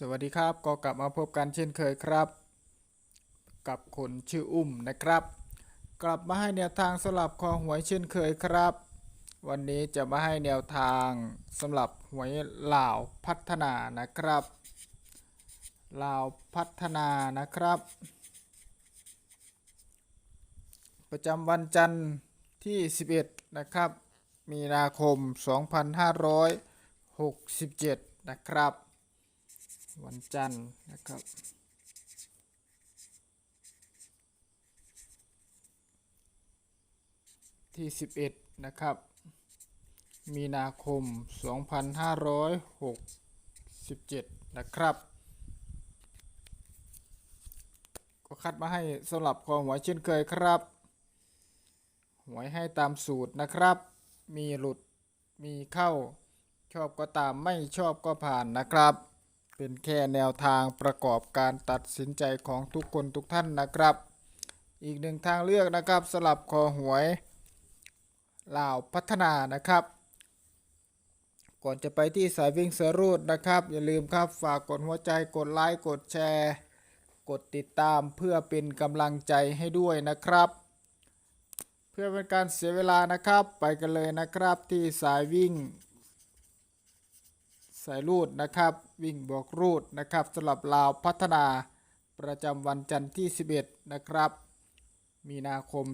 สวัสดีครับก็กลับมาพบกันเช่นเคยครับ กับคนชื่ออุ้มนะครับ กลับมาให้แนวทางสลับคอหวยเช่นเคยครับ วันนี้จะมาให้แนวทางสำหรับหวยลาวพัฒนานะครับลาวพัฒนานะครับ ประจำวันจันทร์ที่ 11 นะครับ มีนาคม 2567 นะครับ วันจันทร์นะครับ ที่ 11 นะครับ มีนาคม 2567 นะครับ ก็คัดมาให้สำหรับกอหวยเช่นเคยครับหวยให้ตามสูตรนะครับ มีหลุดมีเข้าชอบก็ตามไม่ชอบก็ผ่านนะครับ เป็นแค่แนวทางประกอบการตัดสินใจของทุกคนทุกท่านนะครับ อีกหนึ่งทางเลือกนะครับสลับคอหวยลาวพัฒนานะครับ ก่อนจะไปที่สายวิ่งเสือรูดนะครับ อย่าลืมครับฝากกดหัวใจกดไลค์กดแชร์ กดติดตามเพื่อเป็นกำลังใจให้ด้วยนะครับ เพื่อเป็นการเสียเวลานะครับ ไปกันเลยนะครับที่สายวิ่ง สายรูดนะครับ วิ่งบวกรูดนะครับสำหรับลาวพัฒนาประจำวันจันทร์ที่ 11 นะครับ มีนาคม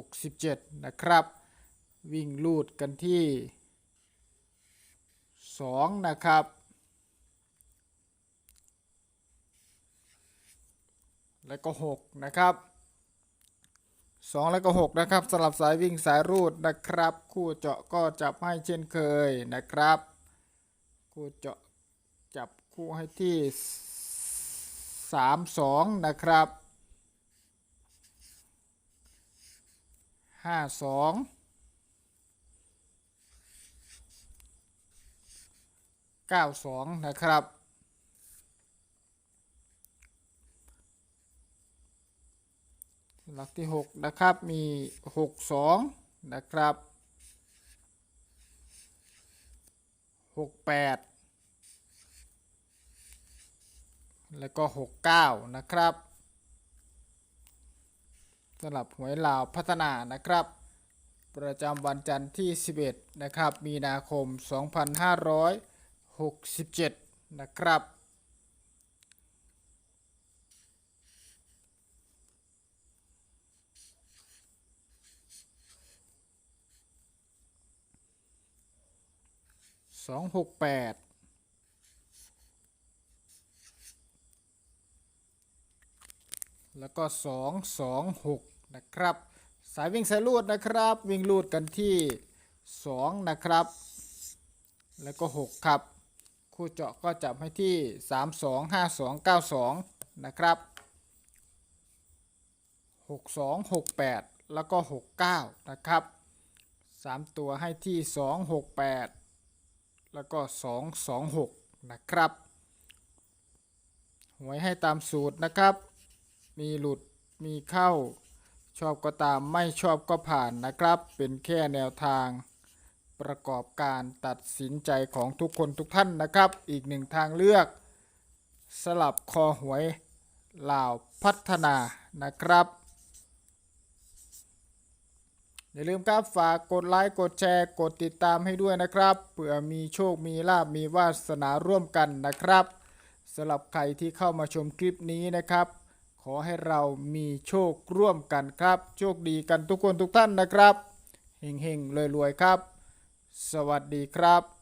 2567 นะครับ วิ่งรูดกันที่ 2 นะครับ แล้วก็ 6 นะครับ 2 แล้วก็ 6 นะครับสำหรับสายวิ่งสายรูดนะครับ คู่เจาะก็จับให้เช่นเคยนะครับ คู่เจาะจับคู่ให้ที่ 3 2 นะครับ 5 2 9 2 นะครับหลักที่ 6 นะครับมี 6 2 นะครับ หกแปดแล้วก็6 9นะครับสำหรับหวยลาวพัฒนานะครับ ประจำวันจันทร์ที่ 11 นะครับ มีนาคม 2567 นะครับ สองหกแปดแล้วก็สองสองหกนะครับ สายวิ่งสายลูดนะครับ วิ่งลูดกันที่สองนะครับ แล้วก็หกครับ คู่เจาะก็จับให้ที่สามสองห้าสองเก้าสองนะครับหกสองหกแปดแล้วก็หกเก้านะครับสามตัวให้ที่สองหกแปด แล้วก็ 226 นะครับ หวยให้ตามสูตรนะครับ มีหลุดมีเข้า ชอบก็ตามไม่ชอบก็ผ่านนะครับ เป็นแค่แนวทางประกอบการตัดสินใจของทุกคนทุกท่านนะครับ อีกหนึ่งทางเลือกสลับคอหวยลาวพัฒนานะครับ อย่าลืมครับฝากกดไลค์กดแชร์กดติดตามให้ด้วยนะครับเผื่อมีโชคมีลาบมีวาสนาร่วมกันนะครับสำหรับใครที่เข้ามาชมคลิปนี้นะครับ ขอให้เรามีโชคร่วมกันครับ โชคดีกันทุกคนทุกท่านนะครับเฮงๆรวยๆครับ สวัสดีครับ